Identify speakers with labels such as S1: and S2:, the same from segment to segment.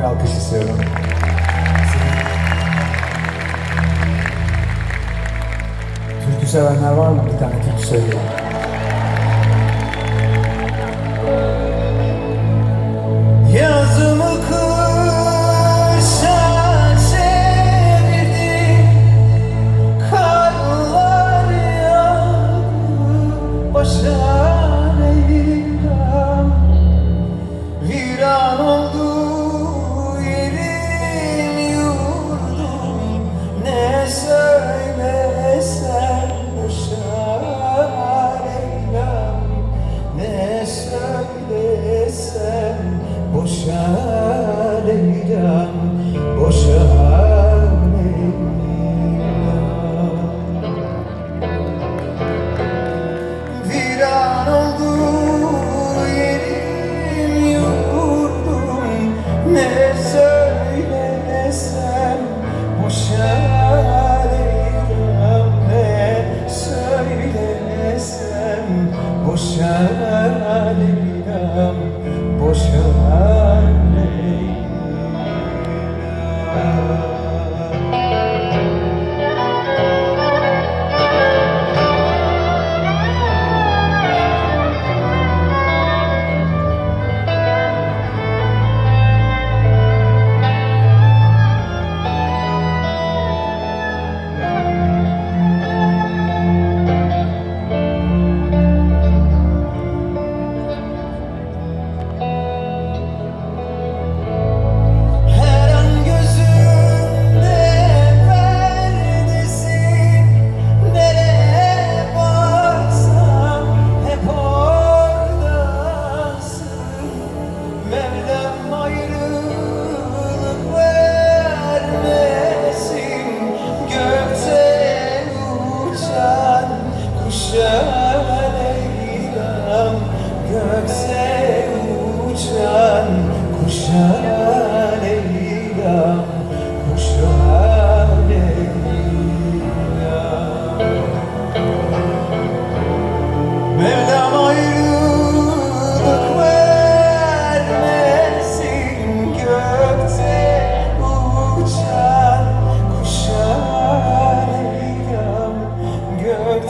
S1: bir alkış istiyorum. Türkü sevenler var mı? Bir tane türkü söyleyeyim.
S2: Yazımı Karlar yağdı başa söylesem boşa leylem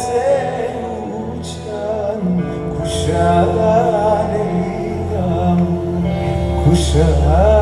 S2: Gökte uçan kuşa leylem Kuşa